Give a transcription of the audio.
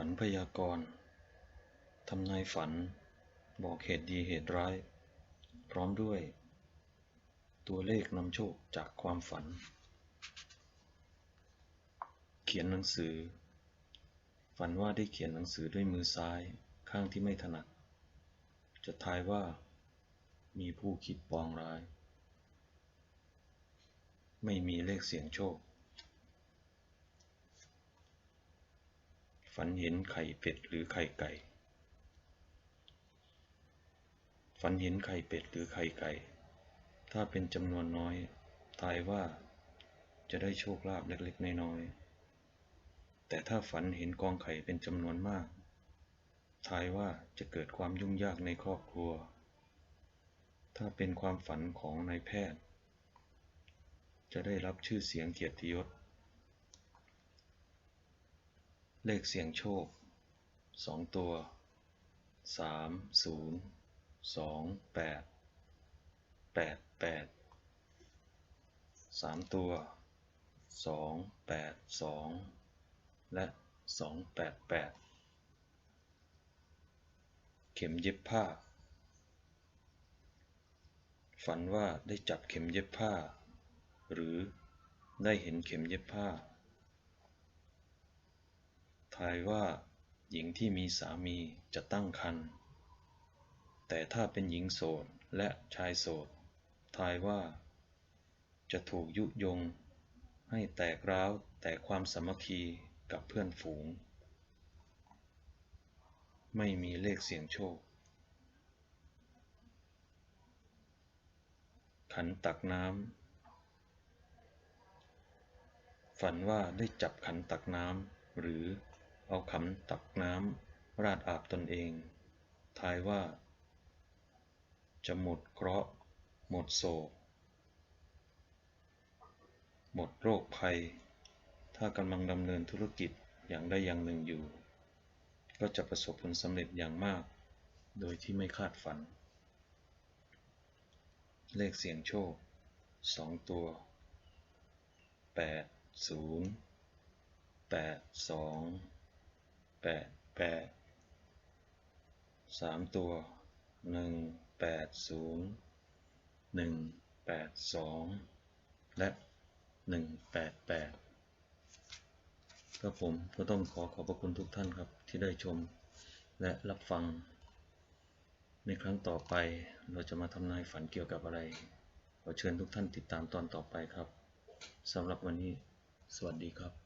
ฝันพยากรณ์ทำนายฝัน บอกเหตุดีเหตุร้าย พร้อมด้วย ตัวเลขนำโชคจากความฝัน เขียนหนังสือ ฝันว่าได้เขียนหนังสือด้วยมือซ้ายข้างที่ไม่ถนัด จะทายว่า มีผู้คิดปองร้าย ไม่มีเลขเสียงโชค ฝันเห็นไข่เป็ดหรือไข่ไก่ ฝันเห็นไข่เป็ดหรือไข่ไก่ ถ้าเป็นจำนวนน้อย ทายว่าจะได้โชคลาภเล็กๆน้อยๆ แต่ถ้าฝันเห็นกองไข่เป็นจำนวนมาก ทายว่าจะเกิดความยุ่งยากในครอบครัว ถ้าเป็นความฝันของนายแพทย์ จะได้รับชื่อเสียงเกียรติยศ เลขเสียงโชคสองตัวสามศูนย์สองแปดแปดแปดสามตัวสองแปดสองและสองแปดแปดเข็มเย็บผ้า ฝันว่าได้จับเข็มเย็บผ้า หรือได้เห็นเข็มเย็บผ้า ทายว่า หญิงที่มีสามีจะตั้งครรภ์ แต่ถ้าเป็นหญิงโสดและชายโสด ทายว่า จะถูกยุยง ให้แตกร้าวแต่ความสามัคคีกับเพื่อนฝูง ไม่มีเลขเสียงโชค ขันตักน้ำ ฝันว่าได้จับขันตักน้ำหรือ เอาขันตักน้ำราดอาบตนเอง ทายว่า จะหมดเคราะห์หมดโศก หมดโรคภัย ถ้ากำลังดำเนินธุรกิจอย่างใดอย่างหนึ่งอยู่ ก็จะประสบผลสำเร็จอย่างมาก โดยที่ไม่คาดฝัน เลขเสียงโชคสองตัวแปดศูนย์แปดสอง แปดแปดสามตัวหนึ่งแปดศูนย์หนึ่งแปดสองและหนึ่งแปดแปดก็ผมก็ต้องขอขอบพระคุณทุกท่านครับที่ได้ชมและรับฟัง ในครั้งต่อไปเราจะมาทำนายฝันเกี่ยวกับอะไร ขอเชิญทุกท่านติดตามตอนต่อไปครับสำหรับวันนี้ สวัสดีครับ